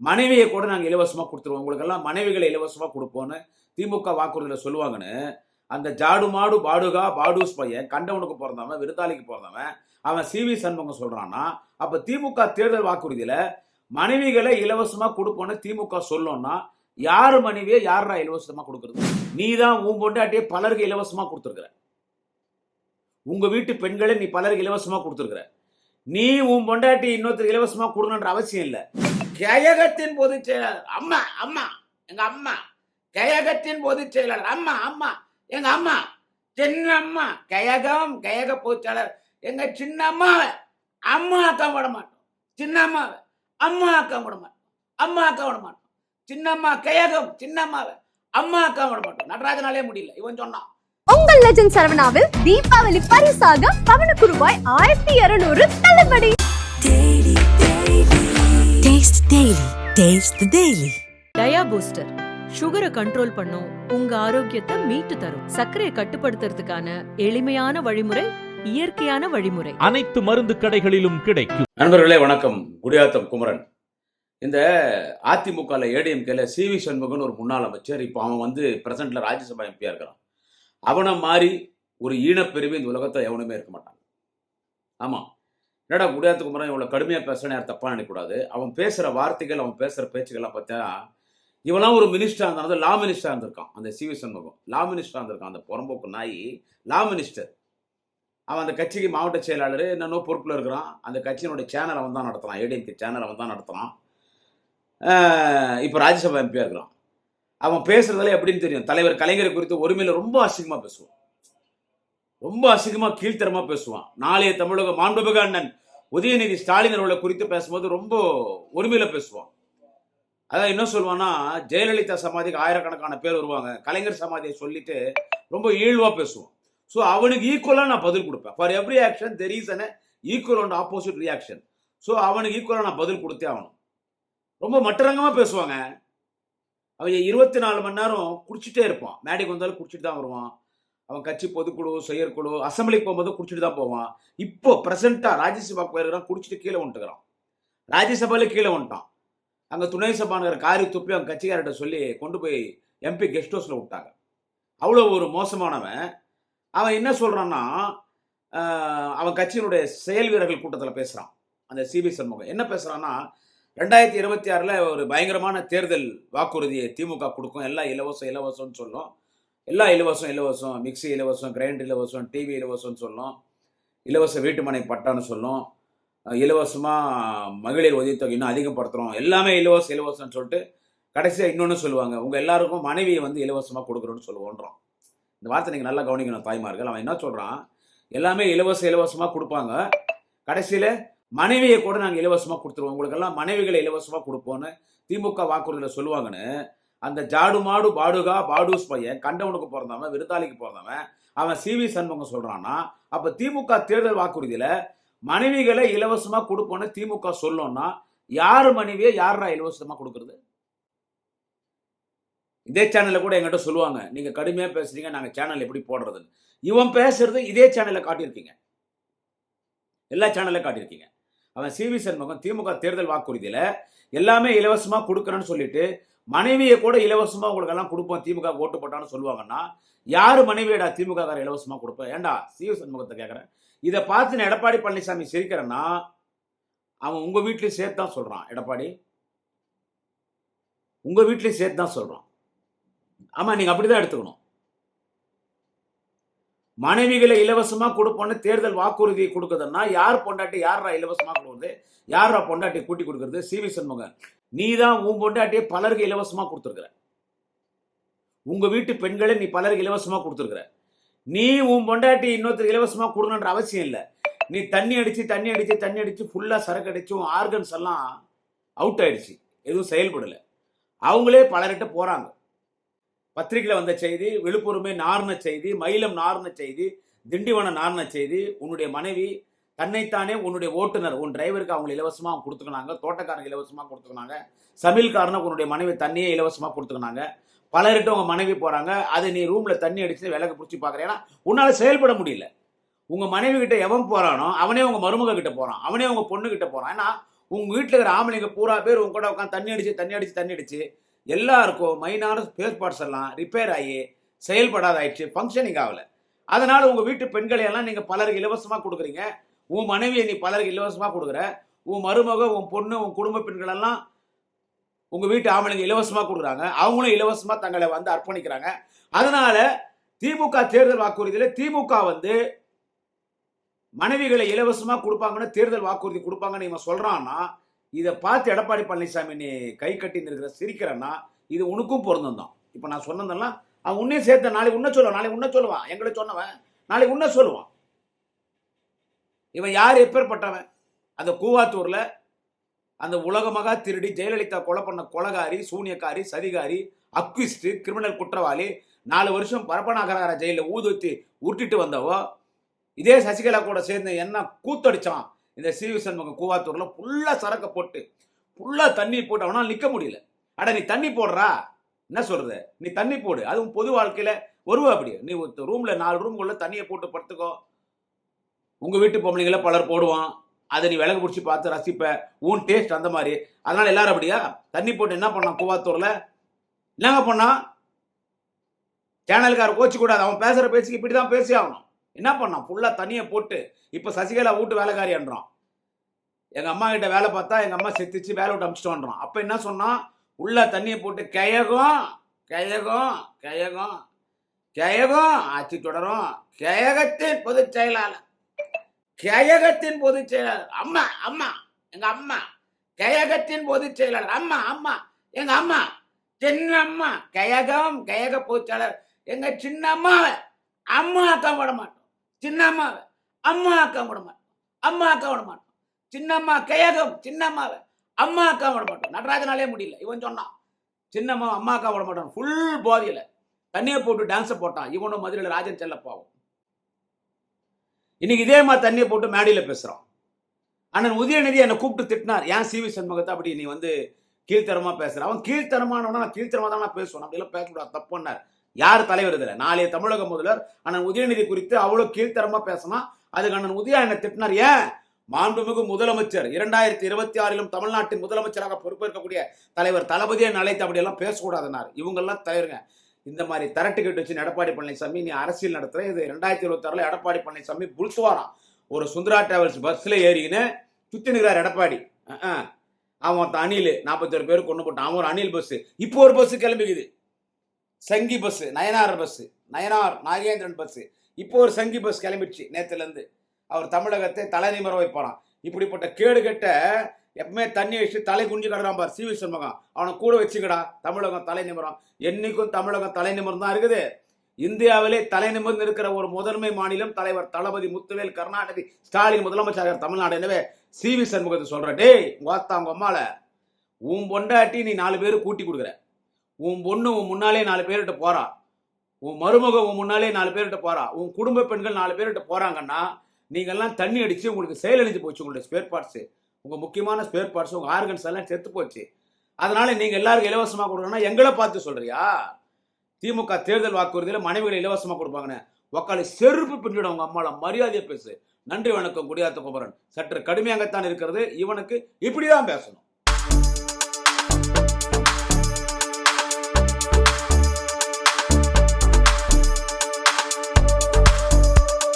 மனைவியை கூட நாங்கள் இலவசமாக கொடுத்துருவோம். உங்களுக்கெல்லாம் மனைவிகளை இலவசமாக கொடுப்போன்னு திமுக வாக்குறுதியில் சொல்லுவாங்கன்னு அந்த ஜாடு மாடு பாடுகா பாடூஸ் பையன் கண்டவனுக்கு பிறந்தவன் விருத்தாளிக்கு பிறந்தவன் அவன் சிவி சண்முகம் சொல்கிறான்னா அப்போ திமுக தேர்தல் வாக்குறுதியில் மனைவிகளை இலவசமாக கொடுப்போன்னு திமுக சொல்லணும்னா யார் மனைவியை யாரா இலவசமாக கொடுக்குறது? நீ தான் உன் பொண்டாட்டியை பலருக்கு இலவசமாக கொடுத்துருக்குற. உங்கள் வீட்டு பெண்களை நீ பலருக்கு இலவசமாக கொடுத்துருக்குற. நீ உன் பொண்டாட்டி இன்னொருத்தர் இலவசமாக கொடுக்கணுன்ற அவசியம் இல்லை. கயகத்தின் பொதுச் செயலாளர். அம்மா அம்மா எங்க அம்மா. கயகத்தின் பொதுச் செயலாளர். அம்மா அம்மா எங்க அம்மா. சின்ன அம்மா கயகம் கயக பொதுச்சாளர் எங்க சின்ன அம்மாவை அம்மா அக்கா விட மாட்டோம். சின்ன அம்மாவை அம்மா அக்கா விட மாட்டோம். அம்மா அக்கா விட மாட்டோம். சின்ன அம்மா கயகம் சின்ன அம்மாவை அம்மா அக்கா விட மாட்டோம். நடராஜனாலே முடியல. இவன் சொன்னான். உங்கள் லெஜண்ட் சரவணாவில் தீபாவளி பரிசாக பவனுக்கு ரூபாய் ஆயிரத்தி இருநூறு தள்ளுபடி. Daily, daily. Taste daily. Taste the daily. Dia booster சுகரை கண்ட்ரோல் பண்ணும் உங்க ஆரோக்கியத்தை மீட்டு தரும். சர்க்கரையை கட்டுப்படுத்துறதுக்கான எளிமையான வழிமுறை இயற்கையான வழிமுறை. அனைத்து மருந்து கடைகளிலும் கிடைக்கும். நண்பர்களே வணக்கம். குடியாத்தம் குமரன். இந்த அதிமுகவில் ஏடிஎம்கேல சி வி சண்முகன் ஒரு முன்னாள் அமைச்சர் இப்போ அவன் வந்து பிரசன்ட்ல ராஜ்யசபா எம்பியா இருக்கிறான். அவனை மாதிரி ஒரு ஈனப்பிரிவு இந்த உலகத்தை எவனுமே இருக்க மாட்டான் ஆமாம் என்னடா குடியாத்த குமரன் இவ்வளோ கடுமையாக பேசுறேன்னு யார் தப்பாக நினைக்கூடாது அவன் பேசுகிற வார்த்தைகள் அவன் பேசுகிற பேச்சுக்கள்லாம் பார்த்தா இவெல்லாம் ஒரு மினிஸ்டராக இருந்தாலும் லா மினிஸ்டராக இருந்திருக்கான் அந்த சிவி சண்முகம். லா மினிஸ்டராக இருந்திருக்கான் அந்த புறம்போக்கு நாய் லா மினிஸ்டர் அவன் அந்த கட்சிக்கு மாவட்ட செயலாளர் என்னென்னோ பொறுப்பில் இருக்கிறான். அந்த கட்சியினுடைய சேனல் அவன் தான் நடத்துகிறான் ஏடிஎம்கே சேனல் அவன் தான் நடத்துகிறான் இப்போ ராஜ்யசபா எம்பியாக இருக்கிறான். அவன் பேசுகிறதுல எப்படின்னு தெரியும். தலைவர் கலைஞரை குறித்து ஒருமையில் ரொம்ப அசிங்கமாக பேசுவான். ரொம்ப அசிங்கமாக கீழ்த்தரமாக பேசுவான். நாளைய தமிழக மாண்புமிகு அண்ணன் உதயநிதி ஸ்டாலின் அவர்களை குறித்து பேசும்போது ரொம்ப ஒருமையில் பேசுவான். அதான் என்ன சொல்லுவான்னா ஜெயலலிதா சமாதிக்கு ஆயிரக்கணக்கான பேர் வருவாங்க. கலைஞர் சமாதியை சொல்லிட்டு ரொம்ப ஈழ்வாக பேசுவான். ஸோ அவனுக்கு ஈக்குவலாக நான் பதில் கொடுப்பேன். For every action there is an equal and opposite reaction so அவனுக்கு ஈக்குவலாக நான் பதில் கொடுத்தே ஆகணும். ரொம்ப மட்டரங்கமாக பேசுவாங்க. அவன் இருபத்தி நாலு மணி நேரம் குடிச்சிட்டே இருப்பான். மேடைக்கு வந்தாலும் குடிச்சிட்டு தான் வருவான். அவன் கட்சி பொதுக்குழு செயற்குழு அசம்பிளிக்கு போகும்போது குடிச்சிட்டு தான் போவான். இப்போ ப்ரெசென்ட்டாக ராஜ்யசபா போயிருக்கிறான் குடிச்சிட்டு கீழே வந்துட்டுக்கிறான் ராஜ்யசபாவில் கீழே வந்துட்டான். அங்கே துணை சபாநகர் காரி துப்பி அவன் கட்சிக்காரர்கிட்ட சொல்லி கொண்டு போய் எம்பி கெஸ்ட் ஹவுஸில் விட்டாங்க. அவ்வளோ ஒரு மோசமானவன். அவன் என்ன சொல்கிறான்னா அவன் கட்சியினுடைய செயல் வீரர்கள் கூட்டத்தில் பேசுகிறான் அந்த சிபி சண்முகம். என்ன பேசுகிறான்னா ரெண்டாயிரத்தி இருபத்தி ஆறில் ஒரு பயங்கரமான தேர்தல் வாக்குறுதியை திமுக கொடுக்கும் எல்லாம் இலவசம் இலவசம்னு சொல்லும். எல்லாம் இலவசம் இலவசம் மிக்ஸி இலவசம் கிரைண்டர் இலவசம் டிவி இலவசம்னு சொல்லும். இலவச வீட்டுமனை பட்டான்னு சொல்லும். இலவசமாக மகளிர் உதவித்தொகை இன்னும் அதிகப்படுத்துகிறோம் எல்லாமே இலவசம் இலவசம்னு சொல்லிட்டு கடைசியாக இன்னொன்று சொல்லுவாங்க. உங்கள் எல்லாருக்கும் மனைவியை வந்து இலவசமாக கொடுக்குறோன்னு சொல்லுவோன்றோம். இந்த வார்த்தை நீங்கள் நல்லா கவனிக்கணும் தாய்மார்கள். அவன் என்ன சொல்கிறான் எல்லாமே இலவச இலவசமாக கொடுப்பாங்க. கடைசியில் மனைவியை கூட நாங்கள் இலவசமாக கொடுத்துருவோம். உங்களுக்கெல்லாம் மனைவிகளை இலவசமாக கொடுப்போன்னு திமுக வாக்குறுதியில் சொல்லுவாங்கன்னு அந்த ஜாடு மாடு பாடுகா பாடூஸ் பையன் கண்டவனுக்கு பிறந்தவன் விருத்தாளிக்கு பிறந்தவன் அவன் சி வி சண்முகம் சொல்கிறான்னா அப்போ திமுக தேர்தல் வாக்குறுதியில் மனைவிகளை இலவசமாக கொடுப்போன்னு திமுக சொல்லணும்னா யார் மனைவியை யாரா இலவசமாக கொடுக்குறது? இதே சேனலில் கூட எங்கிட்ட சொல்லுவாங்க நீங்கள் கடுமையாக பேசுறீங்க நாங்கள் சேனல் எப்படி போடுறதுன்னு. இவன் பேசுறது இதே சேனலில் காட்டியிருக்கீங்க. எல்லா சேனல்ல காட்டியிருக்கீங்க. அவன் சிவி சண்முகம் திமுக தேர்தல் வாக்குறுதியில் எல்லாமே இலவசமாக கொடுக்குறேன்னு சொல்லிட்டு மனைவியை கூட இலவசமாக உங்களுக்கெல்லாம் கொடுப்போம். திமுக ஓட்டு போட்டான்னு சொல்லுவாங்கன்னா யார் மனைவியடா திமுக கார இலவசமாக கொடுப்பேன் ஏண்டா? சிவ சண்முகத்தை கேட்குறேன் இதை பார்த்து நான் எடப்பாடி பழனிசாமி சிரிக்கிறேன்னா அவன் உங்கள் வீட்லேயும் சேர்த்து தான் சொல்கிறான் எடப்பாடி உங்கள் வீட்லேயும் சேர்த்து தான் சொல்கிறான் ஆமாம் நீங்கள் அப்படி தான் எடுத்துக்கணும். மனைவிகளை இலவசமாக கொடுப்போன்னு தேர்தல் வாக்குறுதி கொடுக்குதுன்னா யார் பொண்டாட்டி யாரா இலவசமாக கொடுக்குறது? யாரா பொண்டாட்டி கூட்டி கொடுக்குறது? C V Shanmugan. நீ தான் உன் பொண்டாட்டியை பலருக்கு இலவசமாக கொடுத்துருக்குற. உங்கள் வீட்டு பெண்களை நீ பலருக்கு இலவசமாக கொடுத்துருக்குற. நீ உன் பொண்டாட்டி இன்னொருத்தர் இலவசமாக கொடுக்கணுன்ற அவசியம் இல்லை. நீ தண்ணி அடித்து தண்ணி அடித்து தண்ணி அடித்து ஃபுல்லாக சரக்கு அடிச்சு உன் ஆர்கன்ஸ் எல்லாம் அவுட் ஆயிடுச்சு. எதுவும் செயல்படலை. அவங்களே பலர்கிட்ட போகிறாங்க பத்திரிகையில் வந்த செய்தி விழுப்புரமே நார்ன செய்தி மயிலம் நார்ன செய்தி திண்டிவனம் நார்ன செய்தி உன்னுடைய மனைவி தன்னைத்தானே உன்னுடைய ஓட்டுநர் உன் டிரைவருக்கு அவங்க இலவசமாக கொடுத்துக்கினாங்க தோட்டக்காரங்க இலவசமாக கொடுத்துக்கினாங்க சமையல்காரனை உன்னுடைய மனைவி தண்ணியே இலவசமாக கொடுத்துக்கினாங்க பலர்கிட்ட உங்கள் மனைவி போகிறாங்க அதை நீ ரூமில் தண்ணி அடித்து விலக பிடிச்சி பார்க்குற. ஏன்னா உன்னால் செயல்பட முடியல. உங்கள் மனைவி கிட்ட எவன் போகிறானோ அவனே உங்கள் மருமக கிட்ட போகிறான் அவனே உங்கள் பொண்ணுக்கிட்ட போகிறான் ஏன்னா உங்கள் வீட்டில் இருக்கிற ஆம்பளைங்க பூரா பேர் உங்க கூட உட்காந்து தண்ணி அடிச்சு தண்ணி அடிச்சு தண்ணி அடிச்சு எல்லாருக்கும் மைனான ஸ்பேஸ் பார்ட்ஸ் எல்லாம் ரிப்பேர் ஆகி செயல்படாத ஆயிடுச்சு ஃபங்க்ஷனிங் ஆகலை. அதனால் உங்கள் வீட்டு பெண்களையெல்லாம் நீங்கள் பலருக்கு இலவசமாக கொடுக்குறீங்க. உன் மனைவியை நீ பலருக்கு இலவசமாக கொடுக்குற. உன் மருமக உன் பொண்ணு உன் குடும்ப பெண்களெல்லாம் உங்கள் வீட்டு ஆம்பளைங்க இலவசமாக கொடுக்குறாங்க. அவங்களும் இலவசமாக தங்களை வந்து அர்ப்பணிக்கிறாங்க. அதனால் திமுக தேர்தல் வாக்குறுதியில் திமுக வந்து மனைவிகளை இலவசமாக கொடுப்பாங்கன்னு தேர்தல் வாக்குறுதி கொடுப்பாங்கன்னு இவன் சொல்கிறான்னா இதை பார்த்து எடப்பாடி பழனிசாமி நீ கை கட்டி இருக்கிற சிரிக்கிறன்னா இது உனக்கும் பொருந்தம் தான் இப்போ நான் சொன்னதெல்லாம் அவன் உன்னே சேர்த்த நாளைக்கு உன்ன சொல்லுவான் நாளைக்கு உன்ன சொல்லுவான். எங்களை சொன்னவன் நாளைக்கு உன்ன சொல்லுவான். இவன் யார் எப்பேற்பட்டவன்? அந்த கூவாத்தூரில் அந்த உலகமகா திருடி ஜெயலலிதா கொலை பண்ண கொலகாரி சூனியக்காரி சதிகாரி அக்விஸ்ட் கிரிமினல் குற்றவாளி நாலு வருஷம் பரப்பநாகர ஜெயிலில் ஊதுத்தி உருட்டிட்டு வந்தவோ இதே சசிகலா கூட சேர்ந்து என்ன கூத்தடிச்சான்? இந்த சிவி சண்முகம் கூவாத்தூரில் ஃபுல்லாக சரக்கை போட்டு ஃபுல்லாக தண்ணி போட்டு அவனால் நிற்க முடியல. அட நீ தண்ணி போடுறா. என்ன சொல்கிறது நீ தண்ணி போடு. அதுவும் பொது வாழ்க்கையில் வருவா அப்படி. நீ ரூமில் நாலு ரூம்குள்ள தண்ணியை போட்டு படுத்துக்கோ. உங்கள் வீட்டு பொம்பளைங்களை பலர் போடுவான். அதை நீ விலகு பிடிச்சி பார்த்து ரசிப்ப. உன் டேஸ்ட் அந்த மாதிரி. அதனால் எல்லாரும் அப்படியா? தண்ணி போட்டு என்ன பண்ணான் கூவாத்தூரில்? என்னங்க பண்ணான்? சேனலுக்கார கோச்சு கூடாது. அவன் பேசுகிற பேச்சுக்கு இப்படிதான் பேசி ஆகணும் என்ன பண்ணான்? ஃபுல்லாக தண்ணியை போட்டு இப்போ சசிகலா வீட்டு வேலைக்காரின்றான் எங்கள் அம்மா கிட்ட வேலை பார்த்தா எங்கள் அம்மா செத்துச்சு வேலை விட்டு அமிச்சிட்டோன்றான். அப்போ என்ன சொன்னான்? உள்ள தண்ணியை போட்டு கயகம் கயகம் கயகம் கயகம் ஆட்சி தொடரும். கயகத்தின் பொதுச் செயலாளர். கயகத்தின் பொதுச் செயலாளர். அம்மா அம்மா எங்கள் அம்மா. கயகத்தின் பொதுச் செயலாளர். அம்மா அம்மா எங்கள் அம்மா. சின்ன அம்மா கயகம் கயக பொதுச்செயலாளர் எங்கள் சின்ன அம்மாவை அம்மா அக்கா விடமாட்டான் சின்ன அம்மாவை அம்மா அக்கா விட மாட்டோம். அம்மா அக்கா விட மாட்டோம். சின்னம்மா கேகம் சின்னம்மாவை. அம்மா அக்கா விட மாட்டோம். நடராஜனாலே முடியல. இவன் சொன்னான். சின்னம்மா அம்மா அக்கா விட மாட்டான் ஃபுல் போதியில் தண்ணியை போட்டு டான்ஸை போட்டான். இவனும் மதுரையில் ராஜன் செல்லப்பாவும் இன்னைக்கு இதே மாதிரி தண்ணியை போட்டு மேடையில் பேசுகிறான் அண்ணன் உதயநிதி என்னை கூப்பிட்டு திட்டினார். ஏன் சிவி சண்முகத்தை அப்படி நீ வந்து கீழ்த்தரமா பேசுகிற அவன் கீழ்த்தரமானவனா நான் கீழ்த்தரமாக தான் நான் பேசுவேன். அப்படிலாம் பேசக்கூடாது. தப்புன்னார். யார் தலைவர் இதில்? நாளைய தமிழக முதல்வர் அண்ணன் உதயநிதி குறித்து அவ்வளோ கீழ்த்தரமாக பேசினா அதுக்கு அண்ணன் உதயா என்ன திட்டினார். ஏன்? மாண்புமிகு முதலமைச்சர் இரண்டாயிரத்தி இருபத்தி ஆறிலும் தமிழ்நாட்டின் முதலமைச்சராக பொறுப்பேற்கக்கூடிய தலைவர் தளபதியை அழைத்து அப்படியெல்லாம் பேசக்கூடாதுன்னார். இவங்கெல்லாம் தலைவருங்க. இந்த மாதிரி தரட்டுக்கிட்டு வச்சு எடப்பாடி பழனிசாமி நீ அரசியல் நடத்துற. இது ரெண்டாயிரத்தி இருபத்தி ஆறுல எடப்பாடி பழனிசாமி புல்சுவாராம் ஒரு சுந்தரா டிராவல்ஸ் பஸ்ஸில் ஏறிக்கின்னு சுற்றி நிற்கிறார் எடப்பாடி. அவன் ஒருத்தன் அணில். நாற்பத்தொரு பேர் கொண்டு போட்டான். அவன் ஒரு அணில் பஸ் இப்போ ஒரு பஸ் கிளம்பிக்குது. சங்கி bus Nainar bus Nainar Nagendran bus இப்போ ஒரு சங்கி பஸ் கிளம்பிடுச்சு நேற்றுலேருந்து அவர் தமிழகத்தை தலைநிமர வைப்பாராம். இப்படிப்பட்ட கேடு கெட்ட எப்பவுமே தண்ணி வச்சு தலை குஞ்சு கிடறான் பார் சிவி சண்முகம். அவனை கூட வச்சுக்கடா தமிழகம் தலை நிமிரம். தமிழகம் தலை நிமிரம் தான் இருக்குது. இந்தியாவிலே தலை நிமிர்ந்து இருக்கிற ஒரு முதன்மை மாநிலம் தலைவர் தளபதி முத்துவேல் கருணாநிதி ஸ்டாலின் முதலமைச்சர் தமிழ்நாடு. எனவே சிவி சண்முகத்தை சொல்ற டேய் வாத்தா உங்க அம்மால உன் பொண்டாட்டி நீ நாலு பேர் கூட்டி கொடுக்குற. உன் பொண்ணு உன் முன்னாலே நாலு பேர்கிட்ட போறா. உன் மருமக உன் முன்னாலே நாலு பேர்கிட்ட போறா. உன் குடும்ப பெண்கள் நாலு பேர்கிட்ட போறாங்கன்னா நீங்கெல்லாம் தண்ணி அடிச்சு உங்களுக்கு செயலழிஞ்சு போச்சு உங்களுடைய ஸ்பேர் பார்ட்ஸ் உங்க முக்கியமான ஸ்பேர் பார்ட்ஸ் உங்க ஆர்கன்ஸ் எல்லாம் செத்து போச்சு. அதனால நீங்க எல்லாருக்கும் இலவசமா கொடுக்கணும்னா எங்களை பார்த்து சொல்றியா? திமுக தேர்தல் வாக்குறுதியில மனைவிகளை இலவசமா கொடுப்பாங்கன்னு. உக்காளி செருப்பு பின்னிடும் உங்க அம்மால. மரியாதையை பேசு. நன்றி வணக்கம். குடியாத்த குமரன். சற்று கடுமையாகத்தான் இருக்கிறது. இவனுக்கு இப்படிதான் பேசணும்.